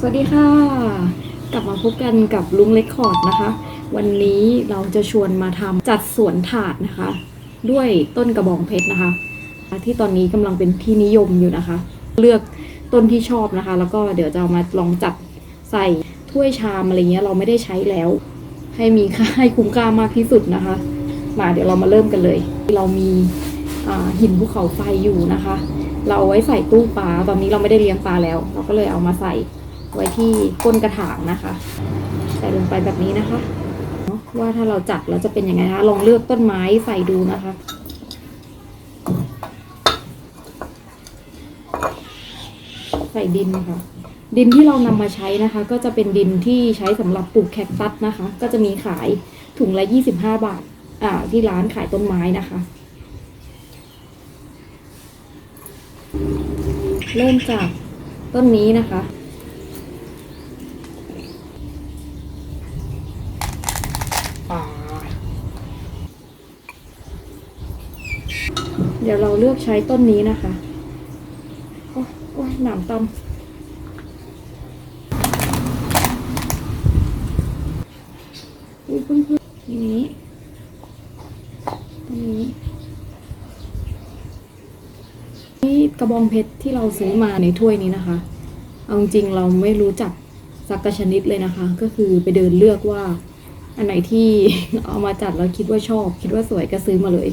สวัสดีค่ะ กลับมาพบกันกับลุงเล็กคอร์ดนะคะ วันนี้เราจะชวนมาทำจัดสวนถาดนะคะ ด้วยต้นกระบองเพชรนะคะ ที่ตอนนี้กำลังเป็นที่นิยมอยู่นะคะ เลือกต้นที่ชอบนะคะ แล้วก็เดี๋ยวจะเอามาลองจัดใส่ถ้วยชามอะไรเงี้ยเราไม่ได้ใช้แล้ว ให้มีค่าให้คุ้มค่ามากที่สุดนะคะ มาเดี๋ยวเรามาเริ่มกันเลย เรามีหินภูเขาไฟอยู่นะคะ เราเอาไว้ใส่ตู้ปลาตอนนี้เราไม่ได้เลี้ยงปลาแล้ว เราก็เลยเอามาใส่ ไว้ที่ก้นกระถางนะคะ ใส่ลงไปแบบนี้นะคะเนอะว่าถ้าเราจัดแล้วจะเป็นยังไงนะคะ ลองเลือกต้นไม้ใส่ดูนะคะใส่ดินค่ะดินที่เรานำมาใช้นะคะ ก็จะเป็นดินที่ใช้สำหรับปลูกแคคตัสนะคะ ก็จะมีขายถุงละยี่สิบห้าบาท อ่า ที่ร้านขายต้นไม้นะคะ เริ่มจากต้นนี้นะคะ เดี๋ยวเราเลือกใช้ต้นนี้นะคะ โอ้โอ้ยหนามตำอุ้ยเพิ่งๆอย่างนี้ตรงนี้ นี่กระบองเพชรที่เราซื้อมาในถ้วยนี้นะคะ เอาจริงเราไม่รู้จักสักกชนิดเลยนะคะ ก็คือไปเดินเลือกว่า อันไหนที่เอามาจัดแล้วคิดว่าชอบ คิดว่าสวยก็ซื้อมาเลย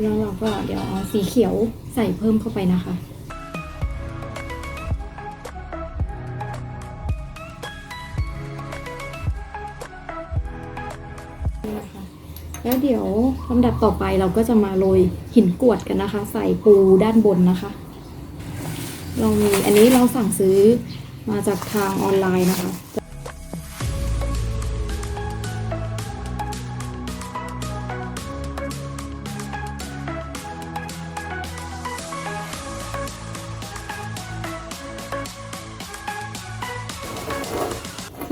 แล้วเราก็เดี๋ยวเอาสีเขียวใส่เพิ่มเข้าไปนะคะนี่นะคะแล้วเดี๋ยวลำดับต่อไปเราก็จะมาโรยหินกรวดกันนะคะ ใส่ปูด้านบนนะคะ เรามีอันนี้เราสั่งซื้อมาจากทางออนไลน์นะคะ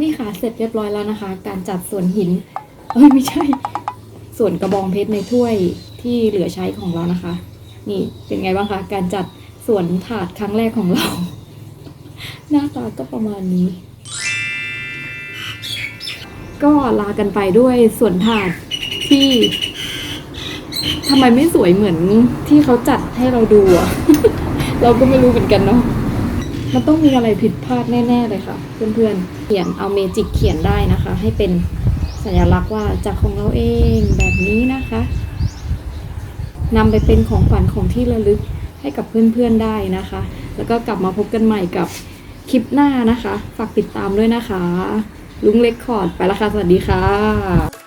นี่ค่ะเสร็จเรียบร้อยแล้วนะคะ การจัดส่วนหินเอ้ยไม่ใช่ ส่วนกระบองเพชรในถ้วยที่เหลือใช้ของเรานะคะ นี่เป็นไงบ้างคะการจัดส่วนถาดครั้งแรกของเรา หน้าตาก็ประมาณนี้ ก็ลากันไปด้วยส่วนถาดที่ทำไมไม่สวยเหมือนที่เขาจัดให้เราดูอะเราก็ไม่รู้เหมือนกันเนาะ มันต้องมีอะไรผิดพลาดแน่ ๆ เลยค่ะ เพื่อนๆ เขียนเอาเมจิกเขียนได้นะคะ ให้เป็นสัญลักษณ์ว่าจากของเราเองแบบนี้นะคะนำไปเป็นของขวัญของที่ระลึกให้กับเพื่อนๆได้นะคะ แล้วก็กลับมาพบกันใหม่กับคลิปหน้านะคะ ฝากติดตามด้วยนะคะ ลุงเล็กคอร์ดไปละค่ะ สวัสดีค่ะ